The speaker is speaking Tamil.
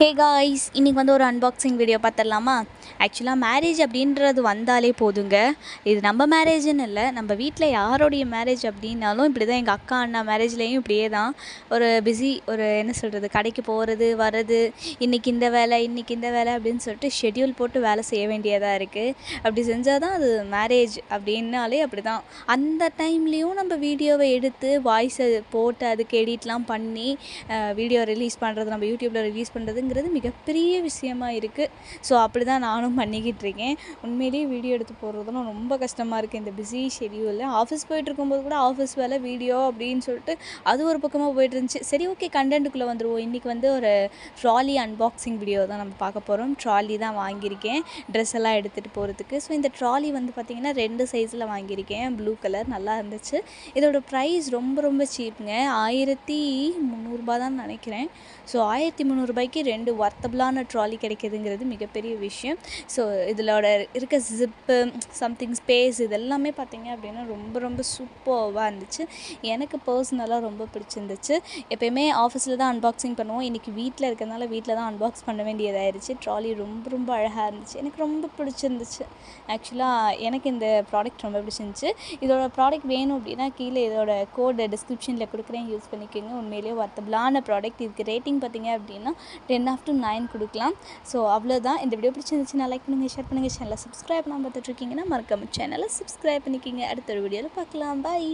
ஹே காய்ஸ் இன்றைக்கி வந்து ஒரு அன்பாக்சிங் வீடியோ பார்த்துடலாமா? ஆக்சுவலாக மேரேஜ் அப்படின்றது வந்தாலே போதுங்க. இது நம்ம மேரேஜ்னு இல்லை நம்ம வீட்டில் யாரோடைய மேரேஜ் அப்படின்னாலும் இப்படி தான் எங்கள் அக்கா அண்ணா மேரேஜ்லேயும் இப்படியே தான் ஒரு பிஸி ஒரு என்ன சொல்கிறது கடைக்கு போகிறது வர்றது இன்றைக்கி இந்த வேலை இன்றைக்கி இந்த வேலை அப்படின்னு சொல்லிட்டு ஷெட்யூல் போட்டு வேலை செய்ய வேண்டியதாக இருக்குது அப்படி செஞ்சால் தான் அது மேரேஜ் அப்படின்னாலே அப்படி தான் அந்த டைம்லேயும் நம்ம வீடியோவை எடுத்து வாய்ஸை போட்டு அதுக்கு எடிட்லாம் பண்ணி வீடியோ ரிலீஸ் பண்ணுறது நம்ம யூடியூப்பில் ரிலீஸ் அப்படிங்கிறது மிகப்பெரிய விஷயமா இருக்குது ஸோ அப்படி தான் நானும் பண்ணிக்கிட்டு இருக்கேன். உண்மையிலேயே வீடியோ எடுத்து போடுறதுலாம் ரொம்ப கஷ்டமாக இருக்குது இந்த பிஸி ஷெடியூலில் ஆஃபீஸ் போயிட்டு இருக்கும்போது கூட ஆஃபீஸ் வேலை வீடியோ அப்படின்னு சொல்லிட்டு அது ஒரு பக்கமாக போயிட்டு இருந்துச்சு. சரி ஓகே கண்டென்ட்டுக்குள்ளே வந்துடுவோம் இன்றைக்கி வந்து ஒரு ட்ராலி அன்பாக்சிங் வீடியோ தான் நம்ம பார்க்க போகிறோம் ட்ராலி தான் வாங்கியிருக்கேன். ட்ரெஸ் எல்லாம் எடுத்துகிட்டு போகிறதுக்கு ஸோ இந்த ட்ராலி வந்து பார்த்திங்கன்னா ரெண்டு சைஸில் வாங்கியிருக்கேன். ப்ளூ கலர் நல்லா இருந்துச்சு. இதோட ப்ரைஸ் ரொம்ப ரொம்ப சீப்புங்க ஆயிரத்தி முந்நூறுபா தான் நினைக்கிறேன். ஸோ ஆயிரத்தி முந்நூறுபாய்க்கு ரெண்டு ஒர்த்தபிளான ட்ராலி கிடைக்கிதுங்கிறது மிகப்பெரிய விஷயம். ஸோ இதிலோட இருக்க ஜிப்பு சம்திங் ஸ்பேஸ் இதெல்லாமே பார்த்திங்க அப்படின்னா ரொம்ப ரொம்ப சூப்பர்வாக இருந்துச்சு. எனக்கு பர்சனலாக ரொம்ப பிடிச்சிருந்துச்சு. எப்போயுமே ஆஃபீஸில் தான் அன்பாக்சிங் பண்ணுவோம். இன்றைக்கி வீட்டில் இருக்கிறதுனால வீட்டில் தான் அன்பாக்ஸ் பண்ண வேண்டியதாயிருச்சு. ட்ராலி ரொம்ப ரொம்ப அழகாக இருந்துச்சு. எனக்கு ரொம்ப பிடிச்சிருந்துச்சு. ஆக்சுவலாக எனக்கு இந்த ப்ராடக்ட் ரொம்ப பிடிச்சிருந்துச்சு. இதோட ப்ராடக்ட் வேணும் அப்படின்னா கீழே இதோட கோடு டிஸ்கிரிப்ஷனில் கொடுக்குறேன். யூஸ் பண்ணிக்கோங்க. உண்மையிலேயே ஒர்த்தபிளான ப்ராடக்ட் இதுக்கு ரேட்டிங் பார்த்தீங்க அப்படின்னா டென் ஆஃப் டு நைன் கொடுக்கலாம். ஸோ அவ்வளோதான் இந்த வீடியோ பிடிச்சிருந்துச்சுன்னா லைக் பண்ணுங்கள் ஷேர் பண்ணுங்கள் சேனலை சப்ஸ்கிரைப் பண்ணாமல் பார்த்துட்ருக்கீங்கன்னா மறக்காமல் சேனலை சப்ஸ்கிரைப் பண்ணிக்கிங்க. அடுத்த ஒரு வீடியோவில் பார்க்கலாம். பாய்